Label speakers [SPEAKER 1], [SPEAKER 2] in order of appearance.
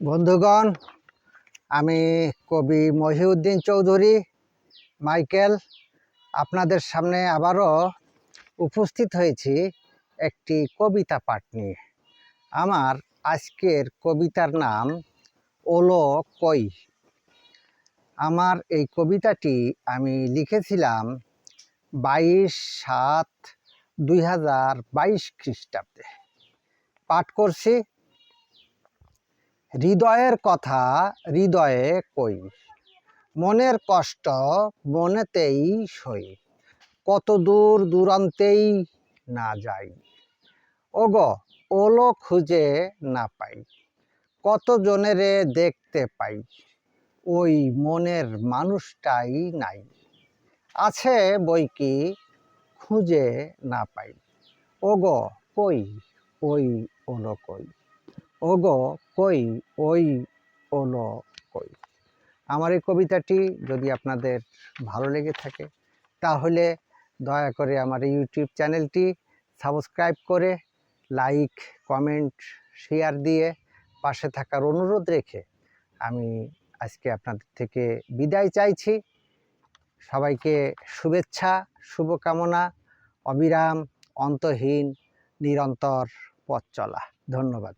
[SPEAKER 1] বন্ধুগণ, আমি কবি মহিউদ্দিন চৌধুরী, মাইকেল, আপনাদের সামনে আবারও উপস্থিত হয়েছি একটি কবিতা পাঠ নিয়ে। আমার আজকের কবিতার নাম ওলো কই। আমার এই কবিতাটি আমি লিখেছিলাম বাইশ সাত দুই হাজার বাইশ খ্রিস্টাব্দে। পাঠ করছি হৃদয়ের কথা হৃদয়ে কই? মনের কষ্ট মনেতেই সই। কত দূর দূরান্তেই না যাই। ওগো, ওলো খুঁজে না পাই। কত জনেরে দেখতে পাই। ওই মনের মানুষটাই নাই। আছে বই কি খুঁজে না পাই। ওগো, কই? ওই ওলো কই? ওগো, কই? ওই ওলো কই? আমার এই কবিতাটি যদি আপনাদের ভালো লেগে থাকে, তাহলে দয়া করে আমার ইউটিউব চ্যানেলটি সাবস্ক্রাইব করে লাইক, কমেন্ট, শেয়ার দিয়ে পাশে থাকার অনুরোধ রেখে আমি আজকে আপনাদের থেকে বিদায় চাইছি। সবাইকে শুভেচ্ছা, শুভকামনা, অবিরাম, অন্তহীন, নিরন্তর পথ চলা। ধন্যবাদ।